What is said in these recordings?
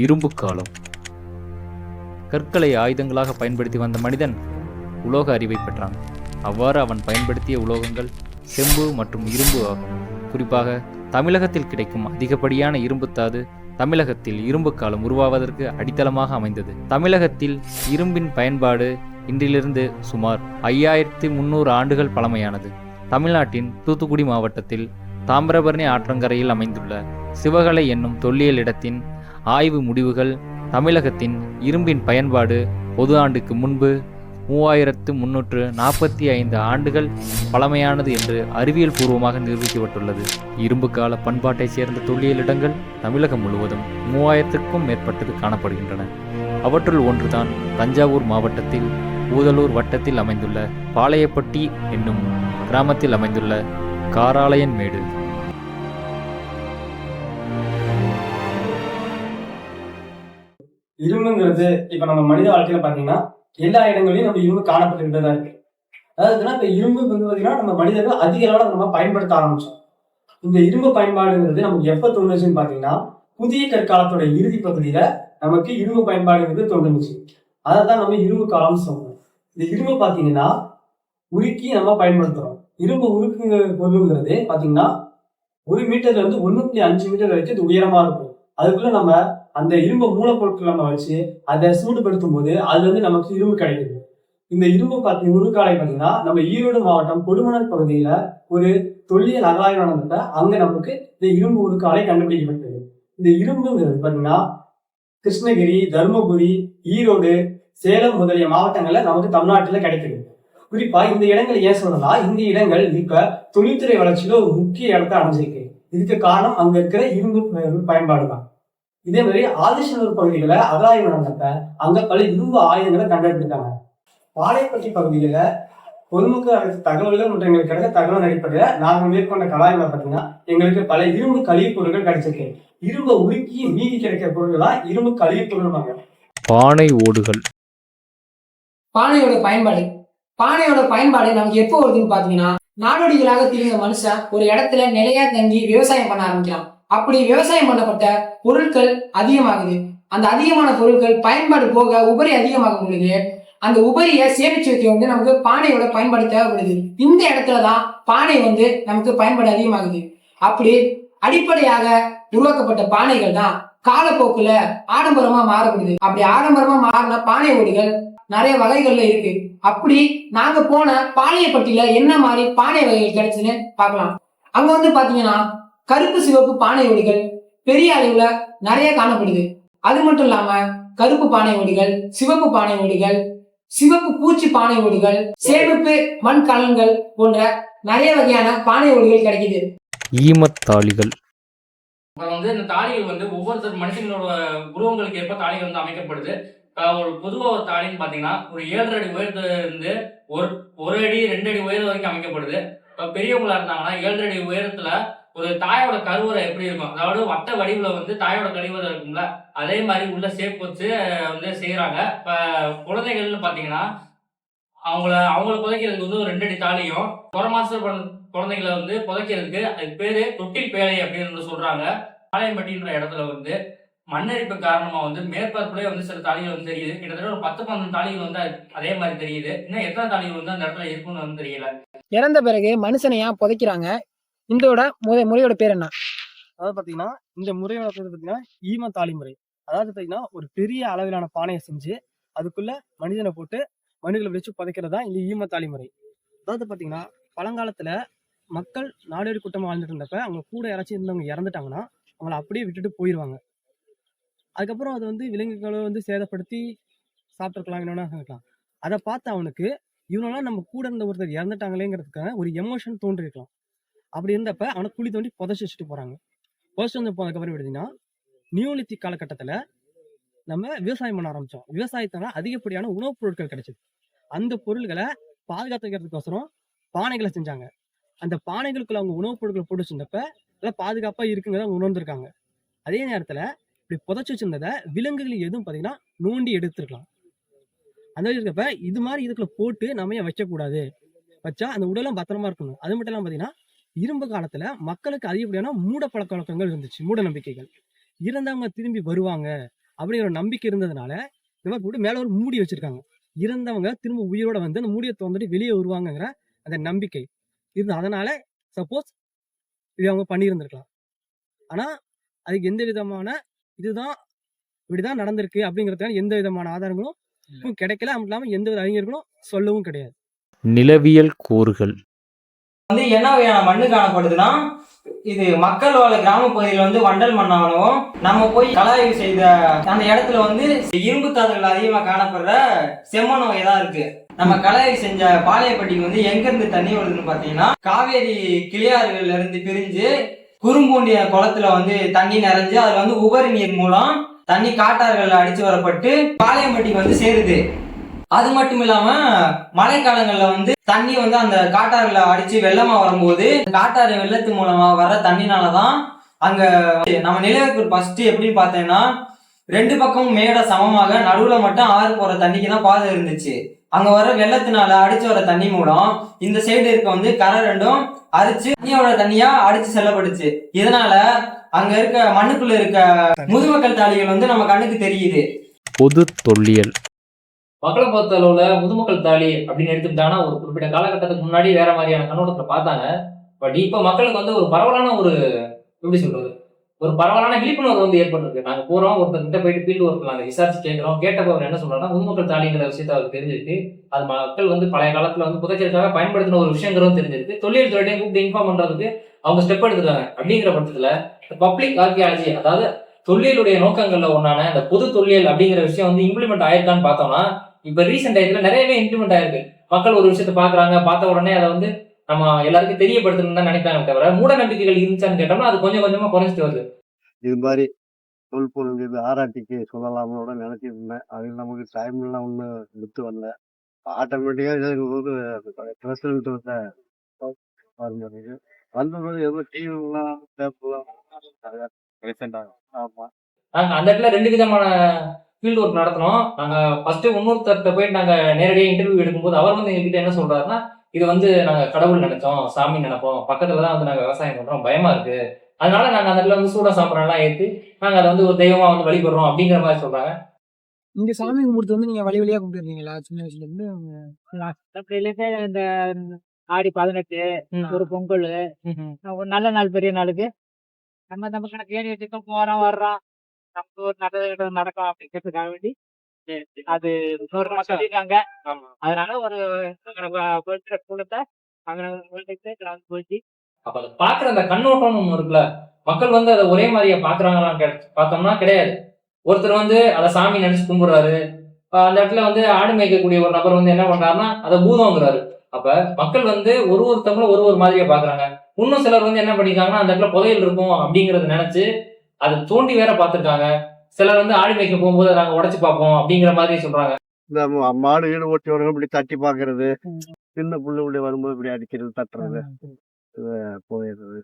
இரும்பு காலம். கற்களை ஆயுதங்களாக பயன்படுத்தி வந்த மனிதன் உலோக அறிவை பெற்றான். அவ்வாறு அவன் பயன்படுத்திய உலோகங்கள் செம்பு மற்றும் இரும்பு ஆகும். குறிப்பாக தமிழகத்தில் கிடைக்கும் அதிகப்படியான இரும்புத்தாது தமிழகத்தில் இரும்பு காலம் உருவாவதற்கு அடித்தளமாக அமைந்தது. தமிழகத்தில் இரும்பின் பயன்பாடு இன்றிலிருந்து சுமார் ஐயாயிரத்தி முந்நூறு ஆண்டுகள் பழமையானது. தமிழ்நாட்டின் தூத்துக்குடி மாவட்டத்தில் தாமிரபரணி ஆற்றங்கரையில் அமைந்துள்ள சிவகலை என்னும் தொல்லியல் இடத்தின் ஆய்வு முடிவுகள் தமிழகத்தின் இரும்பின் பயன்பாடு பொது ஆண்டுக்கு முன்பு மூவாயிரத்து முன்னூற்று நாற்பத்தி ஐந்து ஆண்டுகள் பழமையானது என்று அறிவியல் பூர்வமாக நிரூபிக்கப்பட்டுள்ளது. இரும்பு கால பண்பாட்டைச் சேர்ந்த தொல்லியல் இடங்கள் தமிழகம் முழுவதும் மூவாயிரத்திற்கும் மேற்பட்டது காணப்படுகின்றன. அவற்றுள் ஒன்றுதான் தஞ்சாவூர் மாவட்டத்தில் ஊதலூர் வட்டத்தில் அமைந்துள்ள பாளையப்பட்டி என்னும் கிராமத்தில் அமைந்துள்ள காராலயன் மேடு. இரும்புங்கிறது இப்ப நம்ம மனித வாழ்க்கையில பாத்தீங்கன்னா எல்லா இடங்களையும் நம்ம இரும்பு காணப்பட்டுக்கிட்டு தான் இருக்கு. அதாவதுன்னா இப்ப இரும்பு வந்து பாத்தீங்கன்னா நம்ம மனிதர்கள் அதிக அளவுல நம்ம பயன்படுத்த ஆரம்பிச்சோம். இந்த இரும்பு பயன்பாடுங்கிறது நமக்கு எப்ப தோணுச்சுன்னு பாத்தீங்கன்னா புதிய கற்காலத்தோட இறுதி பகுதியில நமக்கு இரும்பு பயன்பாடுங்கிறது தோணுச்சு. அதை தான் நம்ம இரும்பு காலம்னு சொல்றோம். இந்த இரும்பு பாத்தீங்கன்னா உருக்கி நம்ம பயன்படுத்துறோம். இரும்பு உருக்குங்க பொருளுங்கிறது பாத்தீங்கன்னா ஒரு மீட்டர்ல இருந்து ஒன்னு புள்ளி அஞ்சு மீட்டர் வரைக்கும் இது உயரமா இருக்கும். அதுக்குள்ள நம்ம அந்த இரும்பு மூலப்பொருட்கள் நம்ம வச்சு அதை சூடுபடுத்தும் போது அதுல இருந்து நமக்கு இரும்பு கிடைக்குது. இந்த இரும்பு பார்த்தீங்க உருக்காலை பார்த்தீங்கன்னா நம்ம ஈரோடு மாவட்டம் கொடுமணல் பகுதியில ஒரு தொல்லியல் அகலாய்வு நடந்த அங்க நமக்கு இந்த இரும்பு உருக்காலை கண்டுபிடிக்கப்பட்டது. இந்த இரும்புங்கிறது பார்த்தீங்கன்னா கிருஷ்ணகிரி தருமபுரி ஈரோடு சேலம் முதலிய மாவட்டங்கள்ல நமக்கு தமிழ்நாட்டுல கிடைக்குது. குறிப்பா இந்த இடங்கள் ஏன் சொல்லலாம் இந்த இடங்கள் இப்ப தொழில்துறை வளர்ச்சியில ஒரு முக்கிய இடத்தை அடைஞ்சிருக்கு. இதுக்கு காரணம் அங்க இருக்கிற இரும்பு பயன்பாடு தான் இதே மாதிரி ஆதிசனூர் பகுதிகளை அகலாய்வு நடந்தப்ப அங்க பல இரும்பு ஆயுதங்களை கண்டெடுத்துட்டாங்க பாளையப்பட்டி பகுதியில அளித்த தகவல்கள் மற்றும் எங்களுக்கு கிடைத்த தகவல் அடிப்படையில நாங்க மேற்கொண்ட கலாய்வுல பாத்தீங்கன்னா எங்களுக்கு பல இரும்பு கழிவுப் பொருட்கள் கிடைச்சிருக்கு. இரும்பை உருக்கி மீதி கிடைக்கிற பொருட்களா இரும்பு கழிவுப் பொருள் பானை ஓடுகள். பானையோட பயன்பாடு. பானையோட பயன்பாடு நமக்கு எப்போ வருதுன்னு பாத்தீங்கன்னா நாடோடிகளாக திரிந்த மனுஷன் ஒரு இடத்துல நிலையா தங்கி விவசாயம் பண்ண ஆரம்பிக்கலாம் அப்படி விவசாயம் பண்ணப்பட்ட பொருட்கள் அதிகமாகுது. அந்த அதிகமான பொருட்கள் பயன்பாடு போக உபரி அதிகமாகும் பொழுது அந்த உபரியை சேமிச்சு வைக்க வந்து நமக்கு பானையோட பயன்பாடு தேவைப்படுது. இந்த இடத்துல தான் பானை வந்து நமக்கு பயன்பாடு அதிகமாகுது. அப்படி அடிப்படையாக உருவாக்கப்பட்ட பானைகள் தான் காலப்போக்குல ஆடம்பரமா மாறப்படுது. அப்படி ஆடம்பரமா மாறின பானை ஓடிகள் நிறைய வகைகள்ல இருக்கு. அப்படி நாங்க போன பாளையப்பட்டியில என்ன மாதிரி பானை வகைகள் கிடைச்சுன்னு பார்க்கலாம். அங்க வந்து பாத்தீங்கன்னா கருப்பு சிவப்பு பானை ஓடுகள் பெரிய அளவுல நிறைய காணப்படுது. அது மட்டும் இல்லாம கருப்பு பானை ஓடுகள் சிவப்பு பானை ஓடுகள் சிவப்பு பூச்சி பானை ஓடுகள் சேமிப்பு மண் கலன்கள் போன்ற நிறைய வகையான பானை ஓடுகள் கிடைக்குது. ஈமத்தாளிகள். அப்புறம் வந்து இந்த தாலிகள் வந்து ஒவ்வொருத்தர் மனுஷங்களோட உருவங்களுக்கு ஏற்ப தாலிகள் வந்து அமைக்கப்படுது. ஒரு பொதுவாக ஒரு தாலின்னு பார்த்தீங்கன்னா ஒரு ஏழரை அடி உயரத்துல இருந்து ஒரு ஒரு அடி ரெண்டு அடி உயரம் வரைக்கும் அமைக்கப்படுது. இப்போ பெரியவங்களா இருந்தாங்கன்னா ஏழரை அடி உயரத்துல ஒரு தாயோட கருவறை எப்படி இருக்கும்? அதாவது வட்ட வடிவில் வந்து தாயோட கருவறை இருக்கும்ல அதே மாதிரி உள்ள ஷேப் வச்சு வந்து செய்கிறாங்க இப்போ குழந்தைகள்னு பார்த்தீங்கன்னா அவங்கள அவங்கள புதைக்கிறதுக்கு வந்து ஒரு ரெண்டு அடி தாலியும் ஒரு மாசம் குழந்தைகளை வந்து புதைக்கிறதுக்கு அதுக்கு பேர் தொட்டில் பேழை அப்படின்னு சொல்கிறாங்க பாளையம்பட்டின்ற இடத்துல வந்து மண்ணரிப்பு காரணமாக வந்து மேற்பரப்புலேயே வந்து சில தாலிகள் வந்து தெரியுது. கிட்டத்தட்ட ஒரு பத்து பன்னெண்டு தாலிகள் வந்து அதே மாதிரி தெரியுது. இன்னும் எத்தனை தாலிகள் வந்து அந்த இடத்துல இருக்குன்னு வந்து தெரியல. இறந்த பிறகு மனுஷனை ஏன் புதைக்கிறாங்க. இந்தோட முறை முறையோட பேர் என்ன? அதாவது பார்த்தீங்கன்னா இந்த முறையோட பேர் பார்த்தீங்கன்னா ஈம தாலி முறை அதாவது பார்த்தீங்கன்னா ஒரு பெரிய அளவிலான பானையை செஞ்சு அதுக்குள்ள மனிதனை போட்டு மனிதர்களை வச்சு புதைக்கிறது தான் இந்த ஈம தாலி முறை அதாவது பார்த்தீங்கன்னா பழங்காலத்தில் மக்கள் நாடோடி கூட்டமாக வாழ்ந்துட்டு இருந்தப்ப அவங்க கூட யாராச்சும் இருந்தவங்க இறந்துட்டாங்கன்னா அவங்கள அப்படியே விட்டுட்டு போயிடுவாங்க அதுக்கப்புறம் அது வந்து விலங்குகளை வந்து சேதப்படுத்தி சாப்பிட்ருக்கலாம் என்னென்னா இருக்கலாம் அதை பார்த்து அவனுக்கு இவனெல்லாம் நம்ம கூட இருந்த ஒருத்தர் இறந்துட்டாங்களேங்கிறதுக்காக ஒரு எமோஷன் தோன்றிருக்கலாம் அப்படி இருந்தப்ப அவனை குழி தோண்டி புதைச்சி வச்சுட்டு போறாங்க. புதைச்சி வந்து போனதுக்கப்புறம் எப்படின்னா நியோலித்திக் காலகட்டத்தில் நம்ம விவசாயம் பண்ண ஆரம்பிச்சோம். விவசாயத்தினால அதிகப்படியான உணவுப் பொருட்கள் கிடைச்சது. அந்த பொருள்களை பாதுகாத்துக்கிறதுக்கோசரம் பானைகளை செஞ்சாங்க. அந்த பானைகளுக்குள்ள அவங்க உணவுப் பொருட்களை போட்டு வச்சிருந்தப்ப அதெல்லாம் பாதுகாப்பாக இருக்குங்கிறத அவங்க உணர்ந்திருக்காங்க. அதே நேரத்தில் இப்படி புதைச்சி வச்சிருந்ததை விலங்குகள் எதுவும் பார்த்தீங்கன்னா நோண்டி எடுத்துருக்கலாம். அந்த மாதிரி இருக்கப்ப இது மாதிரி இதுக்குள்ள போட்டு நம்ம ஏன் வைக்கக்கூடாது? வச்சா அந்த உடலும் பத்திரமா இருக்கணும். அது மட்டும் இல்லாமல் பார்த்தீங்கன்னா இரும்பு காலத்துல மக்களுக்கு அதிகப்படியான மூட பழக்க வழக்கங்கள் இருந்துச்சு மூட நம்பிக்கைகள். இறந்தவங்க திரும்பி வருவாங்க அப்படிங்கிற ஒரு நம்பிக்கை இருந்ததுனால இந்த மாதிரி போட்டு மேலே ஒரு மூடி வச்சிருக்காங்க. இறந்தவங்க திரும்ப உயிரோட வந்து அந்த மூடியை திறந்துட்டு வெளியே வருவாங்கங்கிற அந்த நம்பிக்கை. இருந்து அதனால சப்போஸ் இது அவங்க பண்ணியிருந்திருக்கலாம். ஆனா அதுக்கு எந்த விதமான இதுதான் இப்படிதான் நடந்திருக்கு அப்படிங்கிறதுக்கான எந்த விதமான ஆதாரங்களும் கிடைக்கல. அது இல்லாமல் எந்த ஒரு அறிஞர்களும் சொல்லவும் கிடையாது. நிலவியல் கூறுகள். வந்து என்ன வகையான மண்ணு காணப்படுதுன்னா இது மக்கள் வாழ கிராம பகுதியில் வந்து வண்டல் மண்ணாகவும் நம்ம போய் கலாய்வு செய்த அந்த இடத்துல வந்து இரும்பு தாதுகள் அதிகமாக காணப்படுற செம்மண் வகை தான் இருக்கு. நம்ம கலாய்வு செஞ்ச பாளையப்பட்டிக்கு வந்து எங்கேருந்து தண்ணி வருதுன்னு பார்த்தீங்கன்னா காவேரி கிளியாறுகள்ல இருந்து பிரிஞ்சு குறும்பூண்டிய குளத்துல வந்து தண்ணி நிறைஞ்சு அதுல வந்து உபரி நீர் மூலம் தண்ணி காட்டாறுகள் அடிச்சு வரப்பட்டு பாளையம்பட்டிக்கு வந்து சேருது. அது மட்டும் இல்லாம மழைக்காலங்கள்ல வந்து தண்ணி வந்து அந்த காட்டாறுல அடிச்சு வெள்ளமா வரும்போது காட்டாறு வெள்ளத்து மூலமா வர தண்ணினாலதான் அங்க நம்ம நிலவுக்கு ஃபர்ஸ்ட் எப்படின்னு பார்த்தேன்னா ரெண்டு பக்கமும் மேட சமமாக நடுவுல மட்டும் ஆறு போற தண்ணிக்கு தான் பாதை இருந்துச்சு. அங்க வர வெள்ளத்தினால அடிச்சு வர தண்ணி மூலம் இந்த சைடு இருக்க வந்து கரை ரெண்டும் அரிச்சு தண்ணியோட தண்ணியா அடிச்சு செல்லப்படுச்சு. இதனால அங்க இருக்க மண்ணுக்குள்ள இருக்க முதுமக்கள் தாளிகள் வந்து நம்ம கண்ணுக்கு தெரியுது. பொது தொல்லியல். மக்களை பொறுத்த அளவில் முதுமக்கள் தாலி அப்படின்னு எடுத்துக்கிட்டாங்கன்னா ஒரு குறிப்பிட்ட காலகட்டத்துக்கு முன்னாடி வேற மாதிரியான கண்ணோட்டத்தை பார்த்தாங்க. பட் இப்போ மக்களுக்கு வந்து ஒரு பரவலான ஒரு எப்படி சொல்றது? ஒரு பரவலான விழிப்புணர்வு வந்து ஏற்பட்டிருக்கு. நாங்கள் போகிறோம் ஒருத்தர் ஒருத்தர்கிட்ட போயிட்டு ஃபீல்டு ஒர்க் நாங்கள் விசாரிச்சு கேட்குறோம். கேட்டப்ப அவர் என்ன சொல்றாங்கன்னா முதுமக்கள் தாலிங்கிற விஷயத்த அவர் தெரிஞ்சிருக்கு. அது மக்கள் வந்து பழைய காலத்தில் வந்து புதைச்சலுக்காக பயன்படுத்தின ஒரு விஷயங்கிறதும் தெரிஞ்சிருக்கு. தொழில் துறையிடையும் கூப்பிட்டு இன்ஃபார்ம் பண்ணுறதுக்கு அவங்க ஸ்டெப் எடுத்துருக்காங்க. அப்படிங்கிற பட்சத்தில் பப்ளிக் ஆர்கியாலஜி அதாவது தொழிலுடைய நோக்கங்களில் ஒன்றான இந்த பொது தொழில் அப்படிங்கிற விஷயம் வந்து இம்ப்ளிமெண்ட் ஆயிருக்கான்னு பார்த்தோம்னா இப்ப ரீசெண்ட் டயத்துல நிறையவே இம்ப்ளிமெண்ட் ஆயிருக்கு. மக்கள் ஒரு விஷயத்த பாக்குறாங்க பார்த்த உடனே அதை வந்து நம்ம எல்லாருக்கும் தெரியப்படுத்தணும்னு தான் நினைப்பாங்க தவிர மூட நம்பிக்கைகள் இருந்துச்சான்னு கேட்டோம்னா அது கொஞ்சம் கொஞ்சமா குறைஞ்சிட்டு வருது. இது மாதிரி தொல்பொருள் ஆராய்ச்சிக்கு சொல்லலாம்னு கூட நினைச்சிட்டு இருந்தேன். அது நமக்கு டைம்லாம் ஒன்றும் விட்டு வரல. ஆட்டோமேட்டிக்காக போது ரிசல்ட் வந்து வரும்போது வந்தபோது ஏதோ டிவிலாம் பேப்பர்லாம் ரீசெண்டாக ஆமாம் அந்த இடத்துல ரெண்டு விதமான ஃபீல்டு ஒர்க் நடத்தினோம் நாங்க ஃபர்ஸ்ட் இன்னொருத்தர்கிட்ட போயிட்டு நாங்க நேரடியாக இன்டர்வியூ எடுக்கும்போது அவர் வந்து எங்ககிட்ட என்ன சொல்றாருன்னா இது வந்து நாங்க கடவுள் நினைச்சோம் சாமி நினைப்போம். பக்கத்துல தான் வந்து நாங்க விவசாயம் பண்றோம். பயமா இருக்கு. அதனால நாங்க அந்த இடத்துல வந்து சூட சாப்பிட்றோம் எல்லாம் ஏத்தி நாங்க அதை வந்து ஒரு தெய்வமா வந்து வழிபடுறோம் அப்படிங்கிற மாதிரி சொல்றாங்க. இங்க சாமி கும்பிடுறது வந்து நீங்க வழி வழியா கும்பிட்டுருக்கீங்களா? சின்ன வயசுல இருந்து அப்படிலேருந்தே இந்த ஆடி பதினெட்டு ஒரு பொங்கல். ஒரு நல்ல நாள் பெரிய நாளுக்கு. நம்ம நம்ம கணக்கு ஏறி வச்சுக்கோம் போறோம் வர்றோம். நமக்கு ஒரு நல்ல நடக்கும் அப்படிங்கிறதுக்காக வேண்டி அது இன்னொரு சொல்லியிருக்காங்க. அதனால ஒரு குளத்தை அங்கே போயிட்டு அப்ப அதை பாக்குற அந்த கண்ணோட்டம் ஒண்ணு இருக்குல்ல மக்கள் வந்து அதை ஒரே மாதிரியா பாக்குறாங்களான்னு கே- பார்த்தோம்னா கிடையாது. ஒருத்தர் வந்து அதை சாமி நினைச்சு கும்பிடுறாரு. அந்த இடத்துல வந்து ஆடு மேய்க்கக்கூடிய ஒரு நபர் வந்து என்ன பண்றாருன்னா அதை பூதம்ங்கிறாரு. அப்ப மக்கள் வந்து ஒரு ஒருத்தவங்களும் ஒரு ஒரு மாதிரியா பாக்குறாங்க இன்னும் சிலர் வந்து என்ன பண்ணிருக்காங்கன்னா அந்த இடத்துல புதையல் இருக்கும் அப்படிங்கறத நினைச்சு அதை தோண்டி வேற பார்த்திருக்காங்க. சிலர் வந்து ஆடு மேய்க்க போகும்போது அதை நாங்க உடைச்சு பார்ப்போம் அப்படிங்கிற மாதிரி சொல்றாங்க. இந்த மாடு வீடு ஓட்டி வரவங்க இப்படி தட்டி பார்க்கறது. சின்ன புள்ள இப்படி வரும்போது இப்படி அடிக்கிறது தட்டுறது போயிடுறது.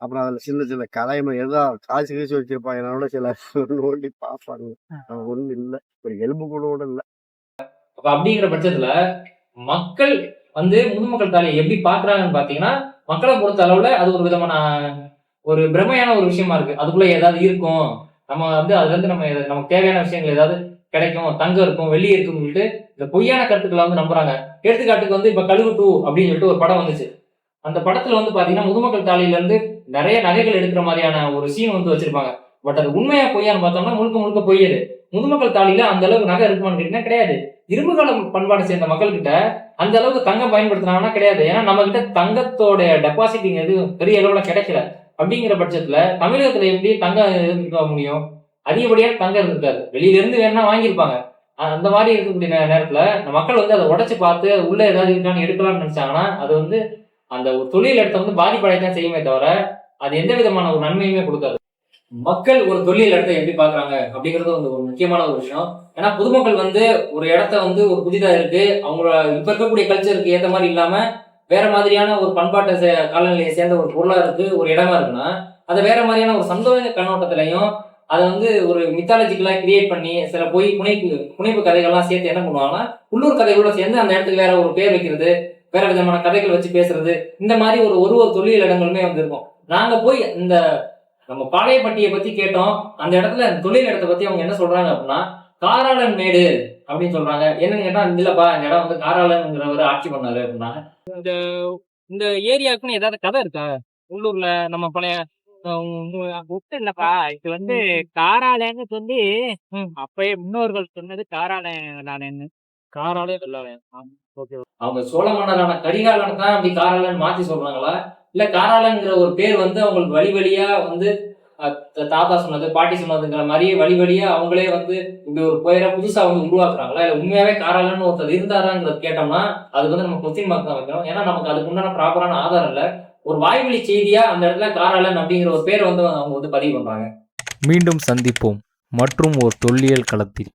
அப்புறம் அதில் சின்ன சின்ன கலைமை எதா காசு கீசு வச்சிருப்பாங்க. என்னோட சில நோண்டி பார்ப்பாங்க. ஒன்றும் இல்லை. ஒரு எலும்பு கூட கூட இல்லை. அப்ப அப்படிங்கிற பட்சத்துல மக்கள் வந்து முதுமக்கள் தாலியை எப்படி பாக்குறாங்கன்னு பாத்தீங்கன்னா மக்களை பொறுத்த அளவுல அது ஒரு விதமான ஒரு பிரமையான ஒரு விஷயமா இருக்கு. அதுக்குள்ள ஏதாவது இருக்கும். நம்ம வந்து அதுல இருந்து நம்ம நமக்கு தேவையான விஷயங்கள் ஏதாவது கிடைக்கும் தங்கம் இருக்கும் வெள்ளி இருக்கும்னு சொல்லிட்டு இந்த பொய்யான கருத்துக்களை வந்து நம்புறாங்க. எடுத்துக்காட்டுக்கு வந்து இப்ப கழுகு டூ அப்படின்னு சொல்லிட்டு ஒரு படம் வந்துச்சு. அந்த படத்துல வந்து பாத்தீங்கன்னா முதுமக்கள் தாலியில இருந்து நிறைய நகைகள் எடுக்கிற மாதிரியான ஒரு சீன் வந்து வச்சிருப்பாங்க. பட் அது உண்மையா பொய்யான்னு பார்த்தோம்னா முழுக்க முழுக்க பொய்யது முதுமக்கள் தாலியில அந்த அளவுக்கு நகை இருக்குமான்னு கேட்டீங்கன்னா கிடையாது. இரும்பு கால பண்பாடு சேர்ந்த மக்கள் கிட்ட அந்த அளவுக்கு தங்கம் பயன்படுத்தினாங்கன்னா கிடையாது. ஏன்னா நம்ம கிட்ட தங்கத்தோட டெபாசிட்டிங் எதுவும் பெரிய அளவுல கிடைக்கல. அப்படிங்கிற பட்சத்துல தமிழகத்துல எப்படி தங்கம் இருக்க முடியும்? அதிகப்படியான தங்கம் இருந்திருக்காரு வெளியில இருந்து வேணா வாங்கியிருப்பாங்க. அந்த மாதிரி இருக்கக்கூடிய நே- நேரத்துல மக்கள் வந்து அதை உடச்சு பார்த்து உள்ள ஏதாவது இருக்கான்னு எடுக்கலாம்னு நினைச்சாங்கன்னா அது வந்து அந்த ஒரு தொழில் இடத்த வந்து பாதிப்படையத்தான் செய்யுமே தவிர அது எந்த விதமான ஒரு நன்மையுமே கொடுக்காது. மக்கள் ஒரு தொழில் இடத்தை எப்படி பாக்குறாங்க அப்படிங்கிறது வந்து ஒரு முக்கியமான ஒரு விஷயம். ஏன்னா பொதுமக்கள் வந்து ஒரு இடத்த வந்து ஒரு புதிதா இருக்கு. அவங்களோட இப்ப இருக்கக்கூடிய கல்ச்சருக்கு ஏத்த மாதிரி இல்லாம வேற மாதிரியான ஒரு பண்பாட்டை சே- காலநிலையை சேர்ந்த ஒரு பொருளாக இருக்கு ஒரு இடமா இருக்குன்னா அதை வேற மாதிரியான ஒரு சந்தோஷ கண்ணோட்டத்திலையும் அதை வந்து ஒரு மித்தாலஜிக்கலாக கிரியேட் பண்ணி சில பொய் புனைப்பு புனைப்பு கதைகள்லாம் சேர்த்து என்ன பண்ணுவாங்கன்னா உள்ளூர் கதைகளோட சேர்ந்து அந்த இடத்துக்கு வேற ஒரு பேர் வைக்கிறது வேற விதமான கதைகள் வச்சு பேசுறது இந்த மாதிரி ஒரு ஒரு ஒரு தொழில் இடங்களுமே வந்து இருக்கும் நாங்க போய் இந்த நம்ம பாளையப்பட்டியை பத்தி கேட்டோம் அந்த இடத்துல அந்த தொழில் இடத்தை பத்தி அவங்க என்ன சொல்றாங்க அப்படின்னா காராளன் மேடு. அப்படின்னு சொல்றாங்க. என்னன்னு கேட்டா இல்லப்பா இந்த இடம் வந்து காராளன்ங்கிறவர் ஆட்சி பண்ணாரு அப்படின்னா. இந்த இந்த ஏரியாவுக்குன்னு ஏதாவது கதை இருக்கா? உள்ளூர்ல நம்ம பழைய இல்லப்பா. இது வந்து காராலயன்னு சொல்லி அப்பயே முன்னோர்கள் சொன்னது காராலயன்னு காராலய வெள்ளாலயம் ஓகே அவங்க சோழ மன்னரான கரிகாலன் தான் அப்படி காராளன் மாத்தி சொல்றாங்களா? இல்ல காராளன்ங்கிற ஒரு பேர் வந்து அவங்களுக்கு வழி வழியா வந்து தாத்தா சொன்னது பாட்டி சொன்னதுங்கிற மாதிரியே வழி வழியா அவங்களே வந்து இப்படி ஒரு பெயரை புதுசா வந்து உருவாக்குறாங்களா? இல்ல உண்மையாவே காராளன் ஒருத்தர் இருந்தாராங்கிறத கேட்டோம்னா அதுக்கு வந்து நம்ம கொஸ்டின் மார்க் தான் வைக்கணும். ஏன்னா நமக்கு அதுக்கு உண்டான ப்ராப்பரான ஆதாரம் இல்ல. ஒரு வாய்வழி செய்தியா அந்த இடத்துல காராளன் அப்படிங்கிற ஒரு பேரை வந்து அவங்க வந்து பதிவு பண்றாங்க. மீண்டும் சந்திப்போம். மற்றும் ஒரு தொல்லியல் களத்தில்.